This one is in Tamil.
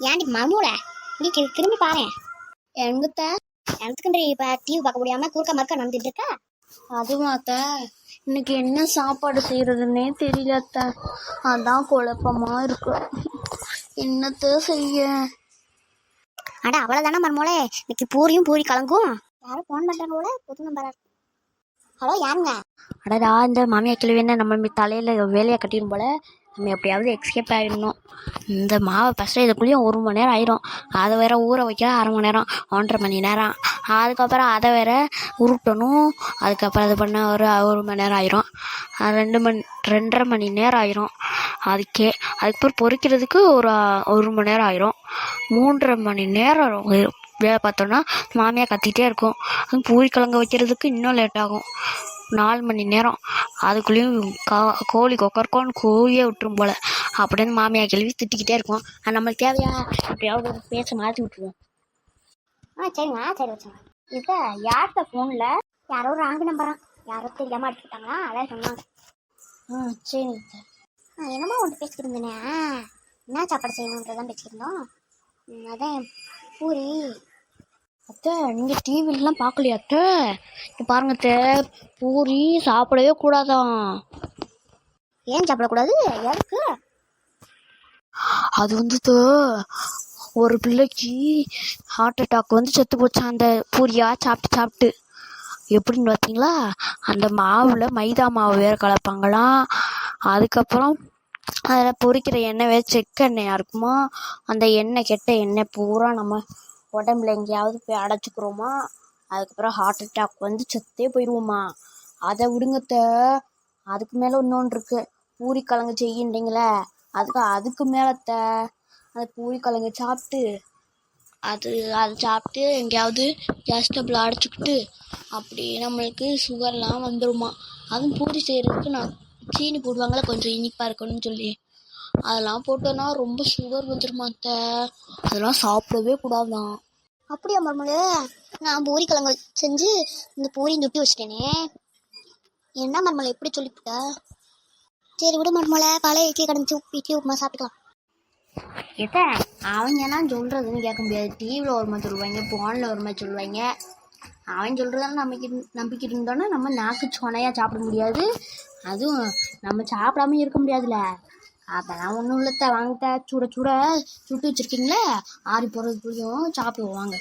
ஏன்டி மர்மூல? நீ திரும்பி பாரு. எங்கத்த? எனக்குன்றி இப்ப டிவி பார்க்க முடியாம குறுக்க மறுக்க நடந்துட்டு இருக்க? அதுவும் அத்தை. இன்னைக்கு என்ன சாப்பாடு செய்யறதுன்னே தெரியல அத்தை. அதான் குழப்பமா இருக்கு. என்னத்த செய்ய? அட அவ்வளவுதானே மர்மூலே. இன்னைக்கு பூரியும் பூரி கலங்கும். யாரும் ஃபோன் பண்றாங்க போல. புது நம்பரா ஹலோ யாருங்க? அடடா இந்த மாமியா கிழவி என்ன? நம்ம தலையில வேலையை கட்டிடும் போல. நம்ம எப்படியாவது எக்ஸ்கேப் ஆகிடணும் இந்த மாவை ஃபஸ்ட்டு இதுக்குள்ளேயும் ஒரு மணி நேரம் ஆயிரும். அதை வேற ஊற வைக்க அரை மணி நேரம் ஒன்றரை மணி நேரம். அதுக்கப்புறம் அதை வேற உருட்டணும். அதுக்கப்புறம் அது பண்ண ஒரு ஒரு மணி நேரம் ஆயிரும். ரெண்டு மணி ரெண்டரை மணி நேரம் ஆயிரும். அதுக்கே அதுக்கப்புறம் பொறிக்கிறதுக்கு ஒரு ஒரு மணி நேரம் ஆயிரும். மூன்றரை மணி நேரம் வேலை பார்த்தோன்னா மாமியாக கத்திகிட்டே இருக்கும். அது பூரி கிழங்கு வைக்கிறதுக்கு இன்னும் லேட் ஆகும். நாலு மணி நேரம். அதுக்குள்ளேயும் கா கோழி கொக்கரக்கோன்னு கோழியே விட்டுரும் போல. அப்படின்னு மாமியா கேள்வி திட்டிக்கிட்டே இருக்கும். அது நம்மளுக்கு தேவையா? எப்படியாவது ஒரு பேச மாற்றி விட்டுருவோம். ஆ சரிங்க சரி வச்சுங்க இப்போ யார்கிட்ட ஃபோனில் யாரோ ராங்கு நம்பரா யாரோ தெரியாம அடிச்சுட்டாங்களா அதான் சொன்னாங்க ஆ சரி ஆ, என்னமோ ஒன்று பேசிக்கிட்டு இருந்தேனே. என்ன சாப்பாடு செய்யணுன்றதான் ம், அதான் பூரி. அத்தை நீங்கள் டிவிலலாம் பார்க்கலையா அத்தை? இங்க பாருங்க அத்தை பூரி சாப்பிடவே கூடாதான். ஏன் சாப்பிடக்கூடாது? எதுக்கு? அது வந்து தோ, ஒரு பிள்ளைக்கு ஹார்ட் அட்டாக் வந்து செத்து போச்சான் அந்த பூரியா சாப்பிட்டு சாப்பிட்டு. எப்படின்னு பார்த்தீங்களா அந்த மாவில் மைதா மாவு வேறு கலப்பாங்களாம். அதுக்கப்புறம் அதில் பொரிக்கிற எண்ணெய் வேறு செக்கெண்ணெயாக இருக்குமா? அந்த எண்ணெய் கெட்ட எண்ணெய் பூரா நம்ம உடம்புல எங்கேயாவது போய் அடைச்சிக்கிறோமா? அதுக்கப்புறம் ஹார்ட் அட்டாக் வந்து செத்தே போயிடுவோமா அதை விடுங்கத்த அதுக்கு மேலே இன்னொன்று இருக்குது பூரி கிழங்கு செய்யுன்றீங்களே? அதுக்கு அதுக்கு மேலத்த அந்த பூரி கிழங்கு சாப்பிட்டு அது அதை சாப்பிட்டு எங்கேயாவது கேஸ் அடைச்சிக்கிட்டு அப்படி நம்மளுக்கு சுகர்லாம் வந்துடுமா அதுவும் பூரி செய்கிறதுக்கு நான் சீனி போடுவாங்களே கொஞ்சம் இனிப்பாக இருக்கணும்னு சொல்லி. அதெல்லாம் போட்டோன்னா ரொம்ப சுகர் வந்துருமா அத்தை? அதெல்லாம் சாப்பிடவே கூடாதான். அப்படியா மருமலு நான் பூரி கிழங்கு செஞ்சு இந்த பூரியும் துட்டி வச்சிட்டேனே. என்ன மருமலை எப்படி சொல்லிவிட்ட சரி விடு மருமலை பழைய இட்லி கடைஞ்சி இட்லி உப்புமா சாப்பிட்டுக்கலாம். எத்த அவங்கெல்லாம் சொல்கிறதுன்னு கேட்க முடியாது. டிவியில் ஒரு மாதிரி சொல்லுவாங்க ஃபோனில் ஒரு மாதிரி சொல்லுவாங்க. அவன் சொல்கிறதெல்லாம் நம்பிக்கை நம்பிக்கை இருந்தோன்னா நம்ம நாக்கு சொனையாக சாப்பிட முடியாது. அதுவும் நம்ம சாப்பிடாம இருக்க முடியாதுல்ல. அதெல்லாம் ஒன்றும் இல்லத்த வாங்கிட்ட. சுட சுட சுட்டு வச்சுருக்கீங்களே? ஆறி போகிறதுக்குள்ளேயும் சாப்பிடுவோம் வாங்க.